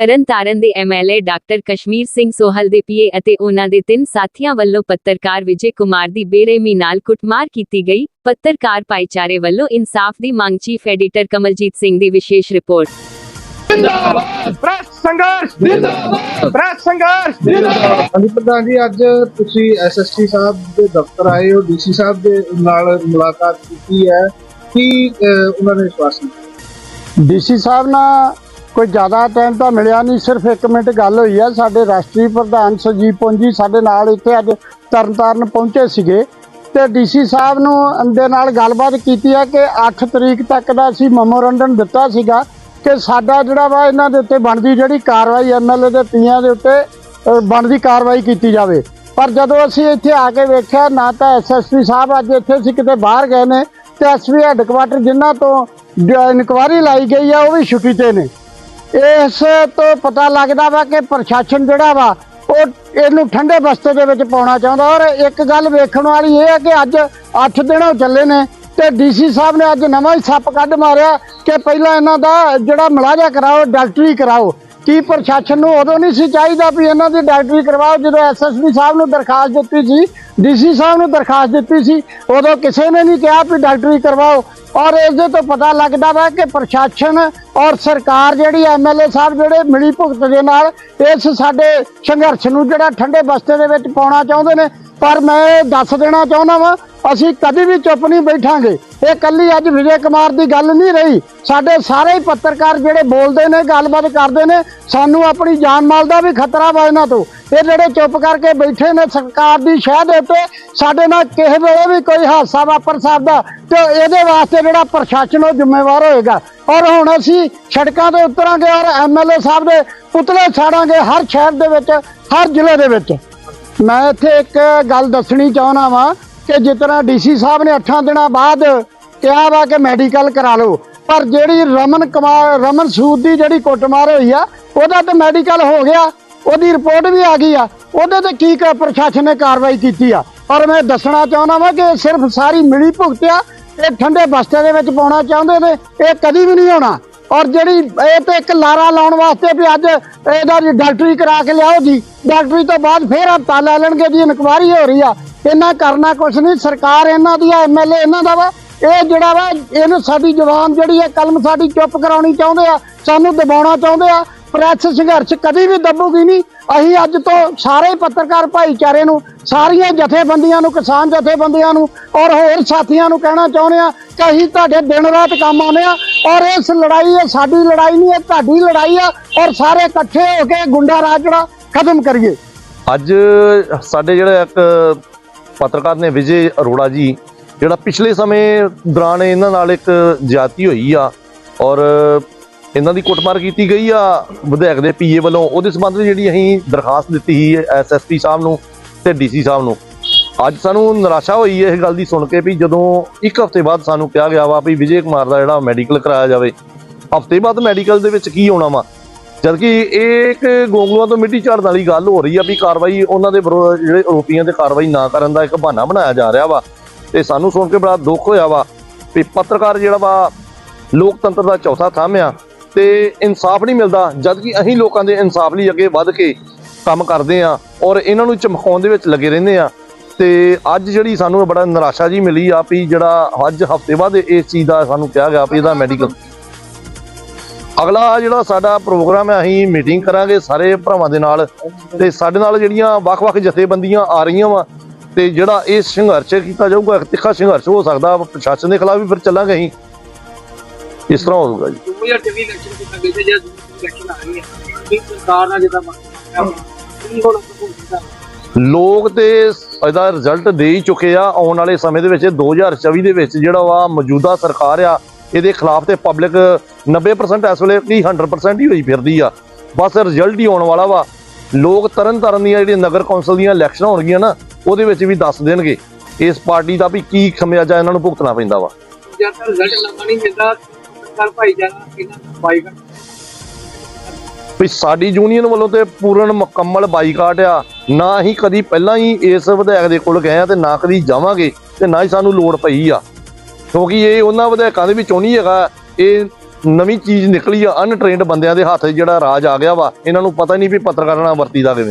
ਤਰਨਤਾਰਨ ਦੇ MLA doctor Kashmir Singh Sohal ਦੇ PA ਅਤੇ ਉਹਨਾਂ ਦੇ ਤਿੰਨ ਸਾਥੀਆਂ ਵੱਲੋਂ ਪੱਤਰਕਾਰ ਵਿਜੇ ਕੁਮਾਰ ਦੀ ਬੇਰਹਿਮੀ ਨਾਲ ਕੁੱਟਮਾਰ ਕੀਤੀ ਗਈ। ਪੱਤਰਕਾਰ ਭਾਈਚਾਰੇ ਵੱਲੋਂ ਇਨਸਾਫ ਦੀ ਮੰਗ ਚੀਫ ਐਡੀਟਰ ਕਮਲਜੀਤ ਸਿੰਘ ਦੀ ਵਿਸ਼ੇਸ਼ ਰਿਪੋਰਟ। ਪ੍ਰੈਸ ਸੰਘਰਸ਼! ਜਿੰਦਾਬਾਦ! ਪ੍ਰੈਸ ਸੰਘਰਸ਼! ਹਾਂਜੀ ਪ੍ਰਧਾਨ ਜੀ ਅੱਜ ਤੁਸੀਂ ਐਸਐਸਪੀ ਸਾਹਿਬ ਦੇ ਦਫ਼ਤਰ ਆਏ ਹੋ ਡੀਸੀ ਸਾਹਿਬ ਦੇ ਨਾਲ ਮੁਲਾਕਾਤ ਕੀਤੀ ਹੈ। ਕੀ ਉਹਨਾਂ ਨੇ ਵਿਸ਼ਵਾਸ ਡੀਸੀ ਸਾਹਿਬ ਨਾਲ ਕੋਈ ਜ਼ਿਆਦਾ ਟਾਈਮ ਤਾਂ ਮਿਲਿਆ ਨਹੀਂ, ਸਿਰਫ 1 ਮਿੰਟ ਗੱਲ ਹੋਈ ਆ, ਸਾਡੇ ਰਾਸ਼ਟਰੀ ਪ੍ਰਧਾਨ ਸੁਜੀਤ ਪੁੰਜੀ ਸਾਡੇ ਨਾਲ ਇੱਥੇ ਅੱਜ ਤਰਨਤਾਰਨ ਪਹੁੰਚੇ ਸੀਗੇ ਤੇ ਡੀਸੀ ਸਾਹਿਬ ਨੂੰ ਦੇ ਨਾਲ ਗੱਲਬਾਤ ਕੀਤੀ ਆ ਕਿ 8 ਤਰੀਕ ਤੱਕ ਦਾ ਅਸੀਂ ਮੈਮੋਰੰਡਮ ਦਿੱਤਾ ਸੀਗਾ ਕਿ ਸਾਡਾ ਜਿਹੜਾ ਵਾ ਇਹਨਾਂ ਦੇ ਉੱਤੇ ਬਣਦੀ ਜਿਹੜੀ ਕਾਰਵਾਈ ਐਮਐਲਏ ਦੇ ਪੀਆਂ ਦੇ ਉੱਤੇ ਬਣਦੀ ਕਾਰਵਾਈ ਕੀਤੀ ਜਾਵੇ। ਪਰ ਜਦੋਂ ਅਸੀਂ ਇੱਥੇ ਆ ਕੇ ਵੇਖਿਆ, ਨਾ ਤਾਂ ਐਸਐਸਪੀ ਸਾਹਿਬ ਅੱਜ ਇੱਥੇ ਸੀ, ਕਿਤੇ ਬਾਹਰ ਗਏ ਨੇ ਤੇ ਐਸਪੀ ਹੈੱਡਕੁਆਟਰ ਜਿਨ੍ਹਾਂ ਤੋਂ ਇਨਕੁਆਰੀ ਲਾਈ ਗਈ ਆ, ਉਹ ਵੀ ਛੁੱਟੀ ਤੇ ਨੇ। ਇਸ ਤੋਂ ਪਤਾ ਲੱਗਦਾ ਵਾ ਕਿ ਪ੍ਰਸ਼ਾਸਨ ਜਿਹੜਾ ਵਾ, ਉਹ ਇਹਨੂੰ ਠੰਡੇ ਬਸਤੇ ਦੇ ਵਿੱਚ ਪਾਉਣਾ ਚਾਹੁੰਦਾ ਔਰ ਇੱਕ ਗੱਲ ਵੇਖਣ ਵਾਲੀ ਇਹ ਹੈ ਕਿ ਅੱਜ 8 ਦਿਨ ਹੋ ਚੱਲੇ ਨੇ ਤੇ ਡੀਸੀ ਸਾਹਿਬ ਨੇ ਅੱਜ ਨਵਾਂ ਹੀ ਸੱਪ ਕੱਢ ਮਾਰਿਆ ਕਿ ਪਹਿਲਾਂ ਇਹਨਾਂ ਦਾ ਜਿਹੜਾ ਮਲਾਜਾ ਕਰਾਓ, ਡਾਕਟਰੀ ਕਰਾਓ। ਕੀ ਪ੍ਰਸ਼ਾਸਨ ਨੂੰ ਉਦੋਂ ਨਹੀਂ ਸੀ ਚਾਹੀਦਾ ਵੀ ਇਹਨਾਂ ਦੀ ਡਾਕਟਰੀ ਕਰਵਾਓ, ਜਦੋਂ ਐਸਐਸਪੀ ਸਾਹਿਬ ਨੂੰ ਦਰਖਾਸਤ ਦਿੱਤੀ ਸੀ ਡੀਸੀ ਸਾਹਿਬ ਨੂੰ ਦਰਖਾਸਤ ਦਿੱਤੀ ਸੀ, ਉਦੋਂ ਕਿਸੇ ਨੇ ਨਹੀਂ ਕਿਹਾ ਵੀ ਡਾਕਟਰੀ ਕਰਵਾਓ। ਔਰ ਇਸ ਦੇ ਤੋਂ ਪਤਾ ਲੱਗਦਾ ਵਾ ਕਿ ਪ੍ਰਸ਼ਾਸਨ ਔਰ ਸਰਕਾਰ ਜਿਹੜੀ ਐਮਐਲਏ ਸਾਹਿਬ ਜਿਹੜੇ ਮਿਲੀ ਭੁਗਤ ਦੇ ਨਾਲ ਇਸ ਸਾਡੇ ਸੰਘਰਸ਼ ਨੂੰ ਜਿਹੜਾ ਠੰਡੇ ਬਸਤੇ ਦੇ ਵਿੱਚ ਪਾਉਣਾ ਚਾਹੁੰਦੇ ਨੇ, ਪਰ ਮੈਂ ਇਹ ਦੱਸ ਦੇਣਾ ਚਾਹੁੰਦਾ ਵਾਂ ਅਸੀਂ ਕਦੇ ਵੀ ਚੁੱਪ ਨਹੀਂ ਬੈਠਾਂਗੇ। ਇਹ ਕੱਲੀ ਅੱਜ ਵਿਜੇ ਕੁਮਾਰ ਦੀ ਗੱਲ ਨਹੀਂ ਰਹੀ। ਸਾਡੇ ਸਾਰੇ ਹੀ ਪੱਤਰਕਾਰ ਜਿਹੜੇ ਬੋਲਦੇ ਨੇ, ਗੱਲਬਾਤ ਕਰਦੇ ਨੇ, ਸਾਨੂੰ ਆਪਣੀ ਜਾਨ ਮਾਲ ਦਾ ਵੀ ਖਤਰਾ ਵਾ ਇਹਨਾਂ ਤੋਂ। ਇਹ ਜਿਹੜੇ ਚੁੱਪ ਕਰਕੇ ਬੈਠੇ ਨੇ ਸਰਕਾਰ ਦੀ ਸ਼ਹਿ ਦੇ ਉੱਤੇ, ਸਾਡੇ ਨਾਲ ਕਿਸੇ ਵੇਲੇ ਵੀ ਕੋਈ ਹਾਦਸਾ ਵਾਪਰ ਸਕਦਾ ਤੇ ਇਹਦੇ ਵਾਸਤੇ ਜਿਹੜਾ ਪ੍ਰਸ਼ਾਸਨ ਉਹ ਜ਼ਿੰਮੇਵਾਰ ਹੋਏਗਾ। ਔਰ ਹੁਣ ਅਸੀਂ ਸੜਕਾਂ ਤੇ ਉਤਰਾਂਗੇ ਔਰ ਐਮਐਲਏ ਸਾਹਿਬ ਦੇ ਪੁਤਲੇ ਛਾੜਾਂਗੇ ਹਰ ਸ਼ਹਿਰ ਦੇ ਵਿੱਚ, ਹਰ ਜ਼ਿਲ੍ਹੇ ਦੇ ਵਿੱਚ। ਮੈਂ ਇੱਥੇ ਇੱਕ ਗੱਲ ਦੱਸਣੀ ਚਾਹੁੰਦਾ ਵਾਂ ਕਿ ਜਿਸ ਤਰ੍ਹਾਂ ਡੀਸੀ ਸਾਹਿਬ ਨੇ 8 ਦਿਨਾਂ ਬਾਅਦ ਕਿਹਾ ਵਾ ਕਿ ਮੈਡੀਕਲ ਕਰਾ ਲਓ, ਪਰ ਜਿਹੜੀ ਰਮਨ ਕੁਮਾਰ ਰਮਨ ਸੂਦ ਦੀ ਜਿਹੜੀ ਕੁੱਟਮਾਰ ਹੋਈ ਆ, ਉਹਦਾ ਤਾਂ ਮੈਡੀਕਲ ਹੋ ਗਿਆ, ਉਹਦੀ ਰਿਪੋਰਟ ਵੀ ਆ ਗਈ ਆ, ਉਹਦੇ ਤੇ ਕੀ ਕ- ਪ੍ਰਸ਼ਾਸਨ ਨੇ ਕਾਰਵਾਈ ਕੀਤੀ ਆ? ਔਰ ਮੈਂ ਦੱਸਣਾ ਚਾਹੁੰਦਾ ਵਾਂ ਕਿ ਇਹ ਸਿਰਫ ਸਾਰੀ ਮਿਲੀ ਭੁਗਤ ਆ ਇਹ ਠੰਡੇ ਬਸਤੇ ਦੇ ਵਿੱਚ ਪਾਉਣਾ ਚਾਹੁੰਦੇ ਨੇ, ਇਹ ਕਦੀ ਵੀ ਨਹੀਂ ਹੋਣਾ। ਔਰ ਜਿਹੜੀ ਇਹ ਤੇ ਇੱਕ ਲਾਰਾ ਲਾਉਣ ਵਾਸਤੇ ਵੀ ਅੱਜ ਇਹਦਾ ਡਾਕਟਰੀ ਕਰਾ ਕੇ ਲਿਆਓ ਜੀ, ਡਾਕਟਰੀ ਤੋਂ ਬਾਅਦ ਫੇਰ ਹਸਪਤਾਲ ਲੈ ਲੈਣਗੇ ਜੀ, ਇਨਕੁਆਰੀ ਹੋ ਰਹੀ ਆ। ਇਹਨਾਂ ਕਰਨਾ ਕੁਛ ਨਹੀਂ, ਸਰਕਾਰ ਇਹਨਾਂ ਦੀ ਆ ਐਮਐਲਏ ਇਹਨਾਂ ਦਾ ਵਾ। ਇਹ ਜਿਹੜਾ ਵਾ, ਇਹਨੂੰ ਸਾਡੀ ਜਵਾਨ ਜਿਹੜੀ ਹੈ ਕਲਮ ਸਾਡੀ ਚੁੱਪ ਕਰਾਉਣੀ ਚਾਹੁੰਦੇ ਆ, ਸਾਨੂੰ ਦਬਾਉਣਾ ਚਾਹੁੰਦੇ ਆ। ਪ੍ਰੈਸ ਸੰਘਰਸ਼ ਕਦੀ ਵੀ ਦੱਬੂਗੀ ਨਹੀਂ। ਅਸੀਂ ਅੱਜ ਤੋਂ ਸਾਰੇ ਪੱਤਰਕਾਰ ਭਾਈਚਾਰੇ ਨੂੰ, ਸਾਰੀਆਂ ਜਥੇਬੰਦੀਆਂ ਨੂੰ, ਕਿਸਾਨ ਜਥੇਬੰਦੀਆਂ ਨੂੰ ਔਰ ਹੋਰ ਸਾਥੀਆਂ ਨੂੰ ਕਹਿਣਾ ਚਾਹੁੰਦੇ ਆ ਕਿ ਅਸੀਂ ਤੁਹਾਡੇ ਦਿਨ ਰਾਤ ਕੰਮ ਆਉਂਦੇ ਆ ਔਰ ਇਸ ਲੜਾਈ, ਇਹ ਸਾਡੀ ਲੜਾਈ ਨਹੀਂ, ਇਹ ਤੁਹਾਡੀ ਲੜਾਈ ਆ ਔਰ ਸਾਰੇ ਇਕੱਠੇ ਹੋ ਕੇ ਗੁੰਡਾ ਰਾਜ ਜਿਹੜਾ ਖਤਮ ਕਰੀਏ। ਅੱਜ ਸਾਡੇ ਜਿਹੜਾ ਇੱਕ ਪੱਤਰਕਾਰ ਨੇ ਵਿਜੇ ਅਰੋੜਾ ਜੀ, ਜਿਹੜਾ ਪਿਛਲੇ ਸਮੇਂ ਦੌਰਾਨ ਇਹਨਾਂ ਨਾਲ ਇੱਕ ਜਾਤੀ ਹੋਈ ਆ ਔਰ ਇਹਨਾਂ ਦੀ ਕੁੱਟਮਾਰ ਕੀਤੀ ਗਈ ਆ ਵਿਧਾਇਕ ਦੇ ਪੀਏ ਵੱਲੋਂ, ਉਹਦੇ ਸੰਬੰਧ ਵਿੱਚ ਜਿਹੜੀ ਅਸੀਂ ਦਰਖਾਸਤ ਦਿੱਤੀ ਸੀ ਐਸਐਸਪੀ ਸਾਹਿਬ ਨੂੰ ਤੇ ਡੀਸੀ ਸਾਹਿਬ ਨੂੰ। ਅੱਜ ਸਾਨੂੰ ਨਿਰਾਸ਼ਾ ਹੋਈ ਹੈ ਇਹ ਗੱਲ ਦੀ ਸੁਣ ਕੇ ਵੀ ਜਦੋਂ ਇੱਕ ਹਫ਼ਤੇ ਬਾਅਦ ਸਾਨੂੰ ਕਿਹਾ ਗਿਆ ਵਾ ਵੀ ਵਿਜੇ ਕੁਮਾਰ ਦਾ ਜਿਹੜਾ ਮੈਡੀਕਲ ਕਰਾਇਆ ਜਾਵੇ, ਹਫ਼ਤੇ ਬਾਅਦ ਮੈਡੀਕਲ ਦੇ ਵਿੱਚ ਕੀ ਹੋਣਾ ਵਾ? ਜਦਕਿ ਇਹ ਇੱਕ ਗੋਗਲੂਆਂ ਤੋਂ ਮਿੱਟੀ ਝਾੜਨ ਵਾਲੀ ਗੱਲ ਹੋ ਰਹੀ ਆ ਵੀ ਕਾਰਵਾਈ ਉਹਨਾਂ ਦੇ ਵਿਰੋਧ ਜਿਹੜੇ ਆਰੋਪੀਆਂ ਤੇ ਕਾਰਵਾਈ ਨਾ ਕਰਨ ਦਾ ਇੱਕ ਬਹਾਨਾ ਬਣਾਇਆ ਜਾ ਰਿਹਾ ਵਾ। ਤੇ ਸਾਨੂੰ ਸੁਣ ਕੇ ਬੜਾ ਦੁੱਖ ਹੋਇਆ ਵਾ ਵੀ ਪੱਤਰਕਾਰ ਜਿਹੜਾ ਵਾ ਲੋਕਤੰਤਰ ਦਾ ਚੌਥਾ ਥੰਮ ਆ ਤੇ ਇਨਸਾਫ ਨਹੀਂ ਮਿਲਦਾ, ਜਦਕਿ ਅਸੀਂ ਲੋਕਾਂ ਦੇ ਇਨਸਾਫ ਲਈ ਅੱਗੇ ਵੱਧ ਕੇ ਕੰਮ ਕਰਦੇ ਆ ਔਰ ਇਹਨਾਂ ਨੂੰ ਚਮਕਾਉਣ ਦੇ ਵਿੱਚ ਲੱਗੇ ਰਹਿੰਦੇ ਆ। ਤੇ ਅੱਜ ਜਿਹੜੀ ਸਾਨੂੰ ਬੜਾ ਨਿਰਾਸ਼ਾ ਜੀ ਮਿਲੀ ਆ ਵੀ ਜਿਹੜਾ ਅੱਜ ਹਫ਼ਤੇ ਬਾਅਦ ਇਸ ਚੀਜ਼ ਦਾ ਸਾਨੂੰ ਕਿਹਾ ਗਿਆ ਵੀ ਇਹਦਾ ਮੈਡੀਕਲ ਅਗਲਾ ਜਿਹੜਾ ਸਾਡਾ ਪ੍ਰੋਗਰਾਮ ਹੈ ਅਸੀਂ ਮੀਟਿੰਗ ਕਰਾਂਗੇ ਸਾਰੇ ਭਰਾਵਾਂ ਦੇ ਨਾਲ ਤੇ ਸਾਡੇ ਨਾਲ ਜਿਹੜੀਆਂ ਵੱਖ-ਵੱਖ ਜਥੇਬੰਦੀਆਂ ਆ ਰਹੀਆਂ ਵਾ ਤੇ ਜਿਹੜਾ ਇਹ ਸੰਘਰਸ਼ ਕੀਤਾ ਜਾਊਗਾ ਇੱਕ ਤਿੱਖਾ ਸੰਘਰਸ਼ ਹੋ ਸਕਦਾ ਪ੍ਰਸ਼ਾਸਨ ਦੇ ਖਿਲਾਫ ਵੀ ਫਿਰ ਚੱਲਾਂਗੇ ਅਸੀਂ। ਇਸ ਤਰ੍ਹਾਂ ਹੋਊਗਾ ਜੀ। 2024 ਇਲੈਕਸ਼ਨ ਤੋਂ ਅੱਗੇ ਤੇ ਜਦ ਇਲੈਕਸ਼ਨ ਆ ਰਹੀ ਹੈ ਕੀ ਸਰਕਾਰ ਨਾਲ ਜਿੱਦਾਂ ਕੀ ਹੁਣ ਹੁੰਦਾ ਲੋਕ ਤੇ ਇਹਦਾ ਰਿਜ਼ਲਟ ਦੇ ਹੀ ਚੁੱਕੇ ਆ। ਆਉਣ ਵਾਲੇ ਸਮੇਂ ਦੇ ਵਿੱਚ 2024 ਦੇ ਵਿੱਚ ਜਿਹੜਾ ਵਾ ਮੌਜੂਦਾ ਸਰਕਾਰ ਆ ਇਹਦੇ ਖਿਲਾਫ ਤੇ ਪਬਲਿਕ 90% ਇਸ ਵੇਲੇ ਕੀ 100% ਹੀ ਹੋਈ ਫਿਰਦੀ ਆ। ਬਸ ਰਿਜ਼ਲਟ ਹੀ ਆਉਣ ਵਾਲਾ ਵਾ। ਲੋਕ ਤਰਨ ਤਾਰਨ ਦੀਆਂ ਜਿਹੜੀਆਂ ਨਗਰ ਕੌਂਸਲ ਦੀਆਂ ਇਲੈਕਸ਼ਨਾਂ ਹੋਣਗੀਆਂ ਨਾ ਉਹਦੇ ਵਿੱਚ ਵੀ ਦੱਸ ਦੇਣਗੇ। ਇਸ ਪਾਰਟੀ ਦਾ ਵੀ ਕੀ ਖਮਿਆਜਾ ਇਹਨਾਂ ਨੂੰ ਭੁਗਤਣਾ ਪੈਂਦਾ ਵਾ। ਜਦ ਤੱਕ ਰਿਜ਼ਲਟ ਲੰਮਾ ਨਹੀਂ ਮਿਲਦਾ ਸਰਕਾਰ ਭਾਈਚਾਰਾ ਇਹਨਾਂ ਨੂੰ ਬਾਈਕਾਟ। ਵੀ ਸਾਡੀ ਯੂਨੀਅਨ ਵੱਲੋਂ ਤੇ ਪੂਰਨ ਮੁਕੰਮਲ ਬਾਈਕਾਟ ਆ। ਨਾ ਹੀ ਕਦੀ ਪਹਿਲਾਂ ਹੀ ਇਸ ਵਿਧਾਇਕ ਦੇ ਕੋਲ ਗਏ ਆ ਤੇ ਨਾ ਕਦੀ ਜਾਵਾਂਗੇ ਤੇ ਨਾ ਹੀ ਸਾਨੂੰ ਲੋੜ ਪਈ ਆ। ਕਿਉਂਕਿ ਇਹ ਉਹਨਾਂ ਵਿਧਾਇਕਾਂ ਦੇ ਵਿੱਚੋਂ ਨਹੀਂ ਹੈਗਾ। ਇਹ ਨਵੀਂ ਚੀਜ਼ ਨਿਕਲੀ ਆ ਅਨਟ੍ਰੇਨਡ ਬੰਦਿਆਂ ਦੇ ਹੱਥ ਜਿਹੜਾ ਰਾਜ ਆ ਗਿਆ ਵਾ, ਇਹਨਾਂ ਨੂੰ ਪਤਾ ਨਹੀਂ ਵੀ ਪੱਤਰਕਾਰਾਂ ਨਾਲ ਵਰਤੀਦਾ ਕਿਵੇਂ।